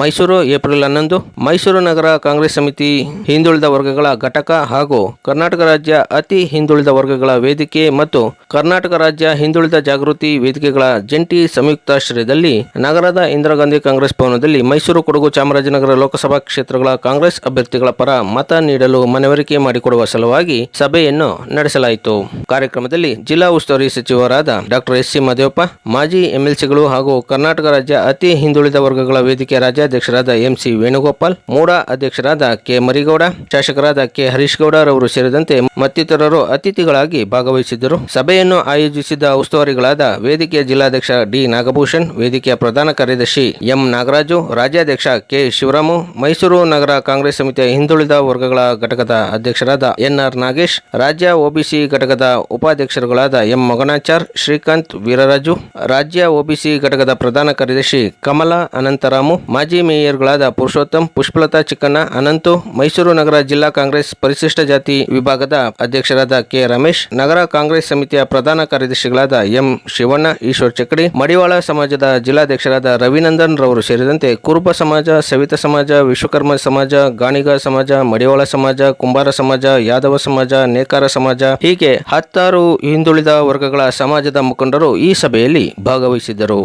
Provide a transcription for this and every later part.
Mysuru, April ಹನ್ನೊಂದು, ಮೈಸೂರು ನಗರ ಕಾಂಗ್ರೆಸ್ ಸಮಿತಿ ಹಿಂದುಳಿದ ವರ್ಗಗಳ ಘಟಕ ಹಾಗೂ ಕರ್ನಾಟಕ ರಾಜ್ಯ ಅತಿ ಹಿಂದುಳಿದ ವರ್ಗಗಳ ವೇದಿಕೆ ಮತ್ತು ಕರ್ನಾಟಕ ರಾಜ್ಯ ಹಿಂದುಳಿದ ಜಾಗೃತಿ ವೇದಿಕೆಗಳ ಜಂಟಿ ಸಂಯುಕ್ತಾಶ್ರಯದಲ್ಲಿ ನಗರದ ಇಂದಿರಾ ಗಾಂಧಿ ಕಾಂಗ್ರೆಸ್ ಭವನದಲ್ಲಿ ಮೈಸೂರು ಕೊಡಗು ಚಾಮರಾಜನಗರ ಲೋಕಸಭಾ ಕ್ಷೇತ್ರಗಳ ಕಾಂಗ್ರೆಸ್ ಅಭ್ಯರ್ಥಿಗಳ ಪರ ಮತ ನೀಡಲು ಮನವರಿಕೆ ಮಾಡಿಕೊಡುವ ಸಲುವಾಗಿ ಸಭೆಯನ್ನು ನಡೆಸಲಾಯಿತು. ಕಾರ್ಯಕ್ರಮದಲ್ಲಿ ಜಿಲ್ಲಾ ಉಸ್ತುವಾರಿ ಸಚಿವರಾದ ಡಾಕ್ಟರ್ ಎಸ್ ಸಿ ಮದೇವಪ್ಪ, ಮಾಜಿ ಎಂಎಲ್ಸಿಗಳು ಹಾಗೂ ಕರ್ನಾಟಕ ರಾಜ್ಯ ಅತಿ ಹಿಂದುಳಿದ ವರ್ಗಗಳ ವೇದಿಕೆ ರಾಜ್ಯಾಧ್ಯಕ್ಷರಾದ ಎಂಸಿ ವೇಣುಗೋಪಾಲ್, ಮೂಡ ಅಧ್ಯಕ್ಷರಾದ ಕೆ ಮರಿಗೌಡ, ಶಾಸಕರಾದ ಕೆ ಹರೀಶ್ ಗೌಡರವರು ಸೇರಿದಂತೆ ಮತ್ತಿತರರು ಅತಿಥಿಗಳಾಗಿ ಭಾಗವಹಿಸಿದ್ದರು. ಸಭೆಯನ್ನು ಆಯೋಜಿಸಿದ ಉಸ್ತುವಾರಿಗಳಾದ ವೇದಿಕೆಯ ಜಿಲ್ಲಾಧ್ಯಕ್ಷ ಡಿ ನಾಗಭೂಷಣ್, ವೇದಿಕೆಯ ಪ್ರಧಾನ ಕಾರ್ಯದರ್ಶಿ ಎಂ ನಾಗರಾಜು, ರಾಜ್ಯಾಧ್ಯಕ್ಷ ಕೆ ಶಿವರಾಮು, ಮೈಸೂರು ನಗರ ಕಾಂಗ್ರೆಸ್ ಸಮಿತಿಯ ಹಿಂದುಳಿದ ವರ್ಗಗಳ ಘಟಕದ ಅಧ್ಯಕ್ಷರಾದ ಎನ್ಆರ್ ನಾಗೇಶ್, ರಾಜ್ಯ ಒಬಿಸಿ ಘಟಕದ ಉಪಾಧ್ಯಕ್ಷರುಗಳಾದ ಎಂ ಮಗನಾಚಾರ್, ಶ್ರೀಕಾಂತ್ ವೀರರಾಜು, ರಾಜ್ಯ ಒಬಿಸಿ ಘಟಕದ ಪ್ರಧಾನ ಕಾರ್ಯದರ್ಶಿ ಕಮಲಾ ಅನಂತರಾಮು ಮಾಜಿ ಮೇಯರ್ಗಳಾದ ಪುರುಷೋತ್ತಮ್, ಪುಷ್ಪಲತಾ ಚಿಕ್ಕಣ್ಣ, ಅನಂತು, ಮೈಸೂರು ನಗರ ಜಿಲ್ಲಾ ಕಾಂಗ್ರೆಸ್ ಪರಿಶಿಷ್ಟ ಜಾತಿ ವಿಭಾಗದ ಅಧ್ಯಕ್ಷರಾದ ಕೆ ರಮೇಶ್, ನಗರ ಕಾಂಗ್ರೆಸ್ ಸಮಿತಿಯ ಪ್ರಧಾನ ಕಾರ್ಯದರ್ಶಿಗಳಾದ ಎಂ ಶಿವಣ್ಣ, ಈಶ್ವರ್ ಚಕ್ಕಡಿ, ಮಡಿವಾಳ ಸಮಾಜದ ಜಿಲ್ಲಾಧ್ಯಕ್ಷರಾದ ರವಿನಂದನ್ ರವರು ಸೇರಿದಂತೆ ಕುರುಬ ಸಮಾಜ, ಸವಿತ ಸಮಾಜ, ವಿಶ್ವಕರ್ಮ ಸಮಾಜ, ಗಾಣಿಗ ಸಮಾಜ, ಮಡಿವಾಳ ಸಮಾಜ, ಕುಂಬಾರ ಸಮಾಜ, ಯಾದವ ಸಮಾಜ, ನೇಕಾರ ಸಮಾಜ ಹೀಗೆ ಹತ್ತಾರು ಹಿಂದುಳಿದ ವರ್ಗಗಳ ಸಮಾಜದ ಮುಖಂಡರು ಈ ಸಭೆಯಲ್ಲಿ ಭಾಗವಹಿಸಿದ್ದರು.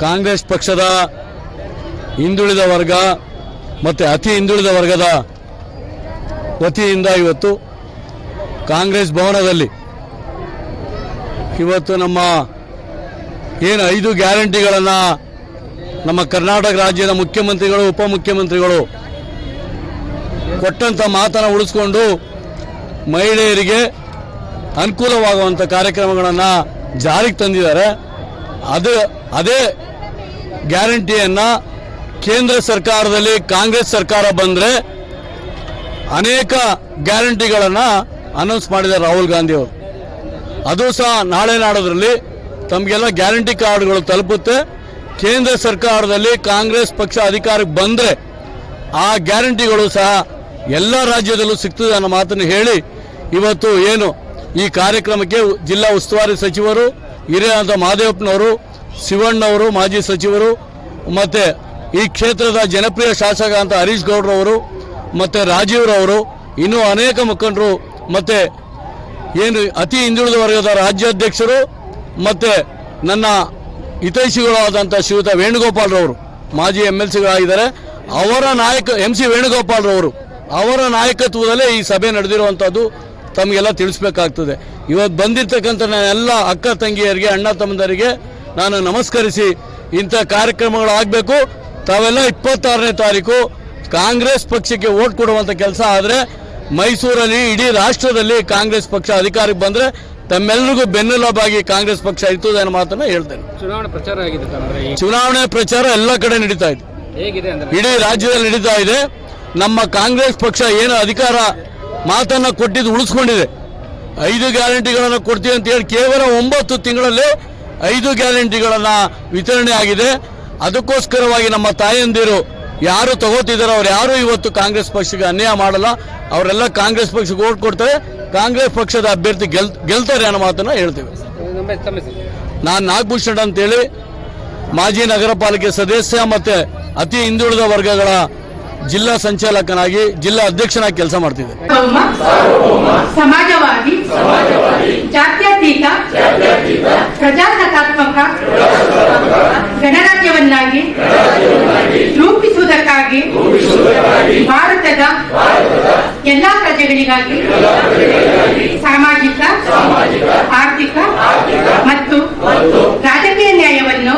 ಕಾಂಗ್ರೆಸ್ ಪಕ್ಷದ ಹಿಂದುಳಿದ ವರ್ಗ ಮತ್ತು ಅತಿ ಹಿಂದುಳಿದ ವರ್ಗದ ವತಿಯಿಂದ ಇವತ್ತು ಕಾಂಗ್ರೆಸ್ ಭವನದಲ್ಲಿ ಇವತ್ತು ನಮ್ಮ ಏನು ಐದು ಗ್ಯಾರಂಟಿಗಳನ್ನು ನಮ್ಮ ಕರ್ನಾಟಕ ರಾಜ್ಯದ ಮುಖ್ಯಮಂತ್ರಿಗಳು, ಉಪಮುಖ್ಯಮಂತ್ರಿಗಳು ಕೊಟ್ಟಂಥ ಮಾತನ್ನು ಉಳಿಸ್ಕೊಂಡು ಮಹಿಳೆಯರಿಗೆ ಅನುಕೂಲವಾಗುವಂಥ ಕಾರ್ಯಕ್ರಮಗಳನ್ನು ಜಾರಿಗೆ ತಂದಿದ್ದಾರೆ. ಅದು, ಅದೇ ಗ್ಯಾರಂಟಿಯನ್ನು ಕೇಂದ್ರ ಸರ್ಕಾರದಲ್ಲಿ ಕಾಂಗ್ರೆಸ್ ಸರ್ಕಾರ ಬಂದರೆ ಅನೇಕ ಗ್ಯಾರಂಟಿಗಳನ್ನು ಅನೌನ್ಸ್ ಮಾಡಿದ್ದಾರೆ ರಾಹುಲ್ ಗಾಂಧಿ ಅವರು. ಅದು ಸಹ ನಾಳೆ ನಾಡೋದ್ರಲ್ಲಿ ತಮಗೆಲ್ಲ ಗ್ಯಾರಂಟಿ ಕಾರ್ಡ್ಗಳು ತಲುಪುತ್ತೆ. ಕೇಂದ್ರ ಸರ್ಕಾರದಲ್ಲಿ ಕಾಂಗ್ರೆಸ್ ಪಕ್ಷ ಅಧಿಕಾರಕ್ಕೆ ಬಂದರೆ ಆ ಗ್ಯಾರಂಟಿಗಳು ಸಹ ಎಲ್ಲ ರಾಜ್ಯದಲ್ಲೂ ಸಿಗ್ತದೆ ಅನ್ನೋ ಮಾತನ್ನು ಹೇಳಿ ಇವತ್ತು ಏನು ಈ ಕಾರ್ಯಕ್ರಮಕ್ಕೆ ಜಿಲ್ಲಾ ಉಸ್ತುವಾರಿ ಸಚಿವರು ಹಿರಿಯಾದ ಮಹದೇವಪ್ಪನವರು ಶಿವಣ್ಣವರು, ಮಾಜಿ ಸಚಿವರು ಮತ್ತು ಈ ಕ್ಷೇತ್ರದ ಜನಪ್ರಿಯ ಶಾಸಕ ಅಂತ ಹರೀಶ್ ಗೌಡ್ರವರು, ಮತ್ತು ರಾಜೀವ್ರವರು ಇನ್ನೂ ಅನೇಕ ಮುಖಂಡರು, ಮತ್ತು ಏನು ಅತಿ ಹಿಂದುಳಿದ ವರ್ಗದ ರಾಜ್ಯಾಧ್ಯಕ್ಷರು, ಮತ್ತು ನನ್ನ ಹಿತೈಷಿಗಳಾದಂಥ ಶ್ರೀಯುತ ವೇಣುಗೋಪಾಲ್ರವರು ಮಾಜಿ ಎಂ ಎಲ್ ಸಿಗಳಾಗಿದ್ದಾರೆ. ಅವರ ನಾಯಕ, ಎಂ ಸಿ ವೇಣುಗೋಪಾಲ್ರವರು ಅವರ ನಾಯಕತ್ವದಲ್ಲೇ ಈ ಸಭೆ ನಡೆದಿರುವಂಥದ್ದು ತಮಗೆಲ್ಲ ತಿಳಿಸ್ಬೇಕಾಗ್ತದೆ. ಇವತ್ತು ಬಂದಿರ್ತಕ್ಕಂಥ ನನ್ನ ಅಕ್ಕ ತಂಗಿಯರಿಗೆ, ಅಣ್ಣ ತಮ್ಮಂದರಿಗೆ ನಾನು ನಮಸ್ಕರಿಸಿ ಇಂಥ ಕಾರ್ಯಕ್ರಮಗಳು ಆಗಬೇಕು. ತಾವೆಲ್ಲ ಇಪ್ಪತ್ತಾರನೇ ತಾರೀಕು ಕಾಂಗ್ರೆಸ್ ಪಕ್ಷಕ್ಕೆ ಓಟ್ ಕೊಡುವಂಥ ಕೆಲಸ ಆದರೆ ಮೈಸೂರಲ್ಲಿ ಇಡೀ ರಾಷ್ಟ್ರದಲ್ಲಿ ಕಾಂಗ್ರೆಸ್ ಪಕ್ಷ ಅಧಿಕಾರಕ್ಕೆ ಬಂದರೆ ತಮ್ಮೆಲ್ಲರಿಗೂ ಬೆನ್ನೆಲುಬಾಗಿ ಕಾಂಗ್ರೆಸ್ ಪಕ್ಷ ಇರ್ತದೆ ಅನ್ನೋ ಮಾತನ್ನ ಹೇಳ್ತೇನೆ. ಚುನಾವಣೆ ಪ್ರಚಾರ ಆಗಿದೆ ಚುನಾವಣೆ ಪ್ರಚಾರ ಎಲ್ಲ ಕಡೆ ನಡೀತಾ ಇದೆ. ಇಡೀ ರಾಜ್ಯದಲ್ಲಿ ನಡೀತಾ ಇದೆ. ನಮ್ಮ ಕಾಂಗ್ರೆಸ್ ಪಕ್ಷ ಏನು ಅಧಿಕಾರ ಮಾತನ್ನ ಕೊಟ್ಟಿದ್ದು ಉಳಿಸ್ಕೊಂಡಿದೆ. ಐದು ಗ್ಯಾರಂಟಿಗಳನ್ನು ಕೊಡ್ತೀವಿ ಅಂತ ಹೇಳಿ ಕೇವಲ ಒಂಬತ್ತು ತಿಂಗಳಲ್ಲಿ ಐದು ಗ್ಯಾರಂಟಿಗಳನ್ನ ವಿತರಣೆ ಆಗಿದೆ. ಅದಕ್ಕೋಸ್ಕರವಾಗಿ ನಮ್ಮ ತಾಯಂದಿರು ಯಾರು ತಗೋತಿದಾರೋ ಅವ್ರು ಯಾರು ಇವತ್ತು ಕಾಂಗ್ರೆಸ್ ಪಕ್ಷಕ್ಕೆ ಅನ್ಯಾಯ ಮಾಡಲ್ಲ, ಅವರೆಲ್ಲ ಕಾಂಗ್ರೆಸ್ ಪಕ್ಷಕ್ಕೆ ಓಟ್ ಕೊಡ್ತಾರೆ, ಕಾಂಗ್ರೆಸ್ ಪಕ್ಷದ ಅಭ್ಯರ್ಥಿ ಗೆಲ್, ಗೆಲ್ತಾರೆ ಅನ್ನೋ ಮಾತನ್ನ ಹೇಳ್ತೇವೆ? ನಾನು ನಾಗಭೂಷಣ್ ಅಂತೇಳಿ ಮಾಜಿ ನಗರ ಪಾಲಿಕೆ ಸದಸ್ಯ ಮತ್ತೆ ಅತಿ ಹಿಂದುಳಿದ ವರ್ಗಗಳ ಜಿಲ್ಲಾ ಸಂಚಾಲಕನಾಗಿ ಜಿಲ್ಲಾ ಅಧ್ಯಕ್ಷನಾಗಿ ಕೆಲಸ ಮಾಡ್ತಿದ್ದೆ ಸಮಾಜವಾದಿ, ಜಾತ್ಯತೀತ, ಪ್ರಜಾಸತ್ತಾತ್ಮಕ ಗಣರಾಜ್ಯವನ್ನಾಗಿ ರೂಪಿಸುವುದಕ್ಕಾಗಿ? ಭಾರತದ ಎಲ್ಲಾ ಪ್ರಜೆಗಳಿಗಾಗಿ? ಸಾಮಾಜಿಕ, ಆರ್ಥಿಕ ಮತ್ತು ರಾಜಕೀಯ ನ್ಯಾಯವನ್ನು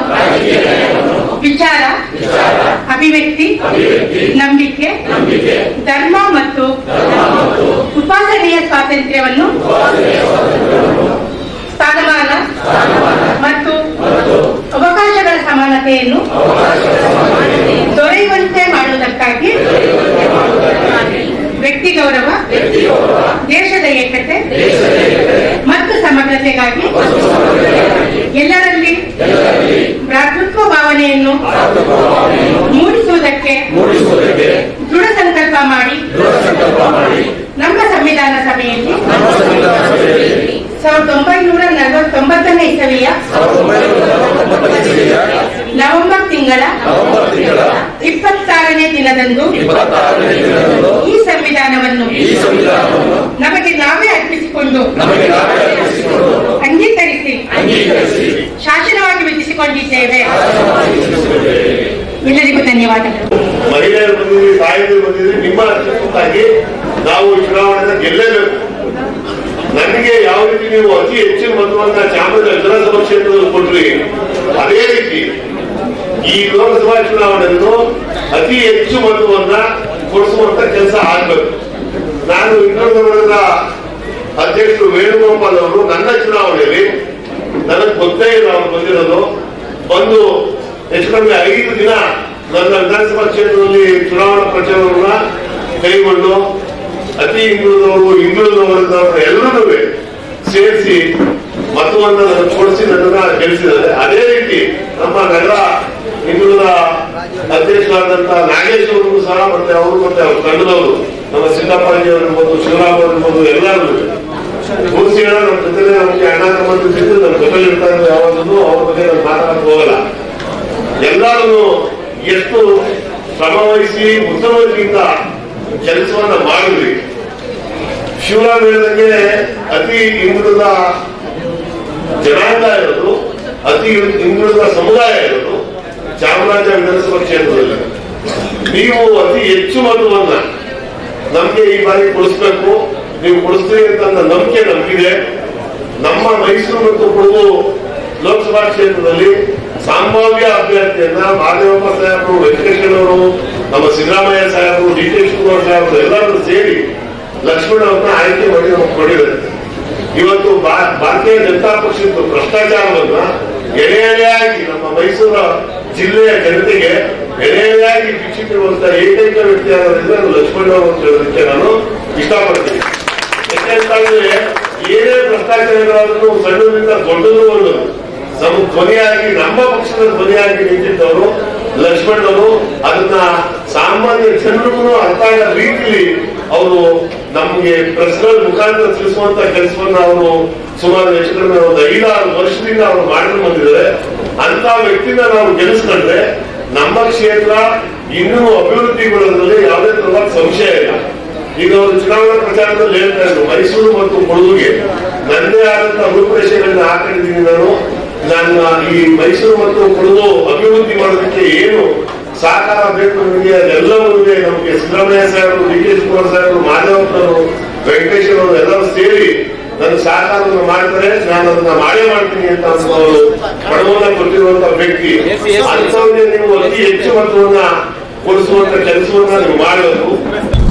ವಿಚಾರ, ಅಭಿವ್ಯಕ್ತಿ, ನಂಬಿಕೆ, ಧರ್ಮ ಮತ್ತು ಉಪಾಸನೆಯ ಸ್ವಾತಂತ್ರ್ಯವನ್ನು ಒಡೆಯರಾಗಿ ಎಲ್ಲರಲ್ಲಿ ಭ್ರಾತೃತ್ವ ಭಾವನೆಯನ್ನು ಮೂಡಿಸುವುದಕ್ಕೆ ದೃಢ ಸಂಕಲ್ಪ ಮಾಡಿ ನಮ್ಮ ಸಂವಿಧಾನ ಸಭೆಯಲ್ಲಿ ಸಾವಿರದ ಒಂಬೈನೂರ ನಲವತ್ತೊಂಬತ್ತನೇ ಇಸವಿಯ ನವೆಂಬರ್ ತಿಂಗಳ ಇಪ್ಪತ್ತಾರನೇ ದಿನದಂದು ಈ ಸಂವಿಧಾನವನ್ನು ನಮಗೆ ನಾವೇ ಅರ್ಪಿಸಿಕೊಂಡು ನಮಗೆ ವಿಧಿಸಿಕೊಂಡಿದ್ದೇವೆ ಎಲ್ಲರಿಗೂ ಧನ್ಯವಾದಗಳು. ಮಹಿಳೆಯರು ನಿಮ್ಮ ನಾವು ಚುನಾವಣೆ ಗೆಲ್ಲಲೇಬೇಕು. ನನಗೆ ಯಾವ ರೀತಿ ನೀವು ಅತಿ ಹೆಚ್ಚಿನ ಮತವನ್ನ ಚಾಮರಾಜ ವಿಧಾನಸಭಾ ಕ್ಷೇತ್ರದಲ್ಲಿ ಕೊಟ್ರಿ, ಅದೇ ರೀತಿ ಈ ಲೋಕಸಭಾ ಚುನಾವಣೆಯನ್ನು ಅತಿ ಹೆಚ್ಚು ಮತವನ್ನ ಕೊಡಿಸುವಂತ ಕೆಲಸ ಆಗ್ಬೇಕು. ನಾನು ಇನ್ನೊಂದು ಅಧ್ಯಕ್ಷರು ವೇಣುಗೋಪಾಲ್ ಅವರು ನನ್ನ ಚುನಾವಣೆಯಲ್ಲಿ ನನಗೆ ಗೊತ್ತೇ ಇಲ್ಲ ಅವರು ಬಂದಿರೋದು. ಬಂದು ಹೆಚ್ಚು ಕಡಿಮೆ ಐದು ದಿನ ನನ್ನ ವಿಧಾನಸಭಾ ಕ್ಷೇತ್ರದಲ್ಲಿ ಚುನಾವಣಾ ಪ್ರಚಾರವನ್ನ ಕೈಗೊಂಡು ಅತಿ ಹಿಂದುಳಿದವರು ಹಿಂದುಳಿದವರು ಎಲ್ಲರೂ ಸೇರಿಸಿ ಮತವನ್ನ ಕೊಡಿಸಿ ನನ್ನನ್ನ ಗೆಲ್ಲಿಸಿದ್ದಾರೆ. ಅದೇ ರೀತಿ ನಮ್ಮ ನಗರ ಹಿಂದುಳಿದ ಅಧ್ಯಕ್ಷರಾದಂತಹ ನಾಗೇಶ್ ಅವರು ಸಹ ಮತ್ತೆ ಅವರು ಮತ್ತೆ ಅವ್ರ ತಂಡದವರು, ನಮ್ಮ ಸಿದ್ದಪ್ಪಾಜಿ ಅವರಿರ್ಬೋದು, ಶಿವರಾಮ್ ಅವರಿರ್ಬೋದು ಎಲ್ಲರೂ ಗುರುಸಿಗಳ ನಮ್ಮ ಜೊತೆ ನಮಗೆ ಅಣ್ಣ ತಮ್ಮಂದಿರು ಸಿದ್ದು ನಮ್ಮ ಜೊತೆ ಇರ್ತಾರೆ ಯಾವಾಗಲೂ ಅವ್ರ ಬಗ್ಗೆ ನಾನು ಮಾತಾಡಕ್ ಹೋಗಲ್ಲ. ಎಲ್ಲರೂ ಎಷ್ಟು ಶ್ರಮವಹಿಸಿ ಮುತುವರ್ಜಿಯಿಂದ ಕೆಲಸವನ್ನ ಮಾಡಿದ್ವಿ. ಶಿವರಾಮ್ ಹೇಳಿದಂಗೆ ಅತಿ ಹಿಂದುಳಿದ ಜನಾಂಗ ಇರೋದು, ಅತಿ ಹಿಂದುಳಿದ ಸಮುದಾಯ ಇರೋದು ಚಾಮರಾಜ ವಿಧಾನಸಭಾ ಕ್ಷೇತ್ರದಲ್ಲಿ. ನೀವು ಅತಿ ಹೆಚ್ಚು ಮತವನ್ನ ನಮ್ಗೆ ಈ ಬಾರಿ ಕೊಡಿಸ್ಬೇಕು. ನೀವು ಕೊಡಿಸ್ತೀರಿ ಅಂತ ನಂಬಿಕೆ ನಮಗಿದೆ. ನಮ್ಮ ಮೈಸೂರು ಮತ್ತು ಕೊಡಗು ಲೋಕಸಭಾ ಕ್ಷೇತ್ರದಲ್ಲಿ ಸಂಭಾವ್ಯ ಅಭ್ಯರ್ಥಿಯನ್ನ ಮಾದೇವಪ್ಪ ಸಾಹೇಬರು ವೆಂಕಟೇಶ್ವರ ಅವರು, ನಮ್ಮ ಸಿದ್ದರಾಮಯ್ಯ ಸಾಹೇಬರು ಡಿ ಕೆ ಶಿವಕುಮಾರ್ ಸಾಹೇಬರು ಎಲ್ಲರೂ ಸೇರಿ ಲಕ್ಷ್ಮಣ ಅವ್ರನ್ನ ಆಯ್ಕೆ ಮಾಡಿ ನಮಗೆ ಕೊಟ್ಟಿದ್ದಾರೆ. ಇವತ್ತು ಭಾರತೀಯ ಜನತಾ ಪಕ್ಷದ ಭ್ರಷ್ಟಾಚಾರವನ್ನ ಎಳೆ ಎಳೆಯಾಗಿ ನಮ್ಮ ಮೈಸೂರ ಜಿಲ್ಲೆಯ ಜನತೆಗೆ ಎಳೆ ಎಳೆಯಾಗಿ ಶಿಕ್ಷಿಸಿರುವಂತ ಏಕೈಕ ವ್ಯಕ್ತಿ ಆಗೋದ್ರಿಂದ ಲಕ್ಷ್ಮಣ ಅವರು ಹೇಳೋದಕ್ಕೆ ನಾನು ಇಷ್ಟಪಡ್ತೀನಿ. ಯಾಕೆಂತಂದ್ರೆ ಏನೇ ಭ್ರಷ್ಟಾಚಾರಗಳಾದ್ರೂ ಸಣ್ಣದಿಂದ ದೊಡ್ಡದವರೆಗೂ ನಮ್ಮ ಧ್ವನಿಯಾಗಿ, ನಮ್ಮ ಪಕ್ಷದ ಧ್ವನಿಯಾಗಿ ನಿಂತಿದ್ದವರು ಲಕ್ಷ್ಮಣರು ಅದನ್ನ ಸಾಮಾನ್ಯ ಜನರಿಗೂ ಅರ್ಥ ಆಗೋ ರೀತಿಯಲ್ಲಿ ಅವರು ನಮ್ಗೆ ಪ್ರಶ್ನೆಗಳ ಮುಖಾಂತರ ತಿಳಿಸುವಂತ ಕೆಲಸವನ್ನ ಅವರು ಸುಮಾರು ಹೆಚ್ಚು ಕಡಿಮೆ ಒಂದು ಐದಾರು ವರ್ಷದಿಂದ ಅವರು ಮಾಡ್ಕೊಂಡು ಬಂದಿದ್ದಾರೆ. ಅಂತ ವ್ಯಕ್ತಿನ ನಾವು ಗೆಲ್ಲಿಸ್ಕೊಂಡ್ರೆ ನಮ್ಮ ಕ್ಷೇತ್ರ ಇನ್ನೂ ಅಭಿವೃದ್ಧಿಗೊಳ್ಳೋದ್ರಲ್ಲಿ ಯಾವುದೇ ತರಹದ ಸಂಶಯ ಇಲ್ಲ. ಈಗ ಒಂದು ಚುನಾವಣಾ ಪ್ರಚಾರದಲ್ಲಿ ಹೇಳ್ತಾ ಇದ್ರು ಮೈಸೂರು ಮತ್ತು ಕೊಡಗುಗೆ ನನ್ನದೇ ಆದಂತಹ ರೂಪರೇಷೆಗಳನ್ನ ಹಾಕೊಂಡಿದ್ದೀನಿ ನಾನು. ನನ್ನ ಈ ಮೈಸೂರು ಮತ್ತು ಕೊಡಗು ಅಭಿವೃದ್ಧಿ ಮಾಡೋದಕ್ಕೆ ಏನು ಸಹಕಾರ ಬೇಕು ನಮಗೆ ಅದೆಲ್ಲವೂ ನಮಗೆ ಸಿದ್ದರಾಮಯ್ಯ ಸಾಹೇಬರು ಡಿ ಕುಮಾರ್ ಶಿವಕುಮಾರ್ ಸಾಹೇಬರು ಮಾಧವಪ್ಪನವರು ವೆಂಕಟೇಶ್ವರ ಅವರು ಎಲ್ಲರೂ ಸೇರಿ ನನ್ನ ಸಹಕಾರವನ್ನು ಮಾಡ್ತಾರೆ. ನಾನು ಅದನ್ನ ಮಾಡೇ ಮಾಡ್ತೀನಿ ಅಂತ ಅವರು ಬಡವನ್ನ ಕೊಟ್ಟಿರುವಂತ ವ್ಯಕ್ತಿ. ಅಂತವನ್ನೇ ನೀವು ಅತಿ ಹೆಚ್ಚು ಮತವನ್ನ ಕೊಡಿಸುವಂತ ಕೆಲಸವನ್ನ ನೀವು ಮಾಡಬೇಕು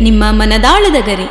ನಿಮ್ಮ ಮನದಾಳದ ಗರಿ.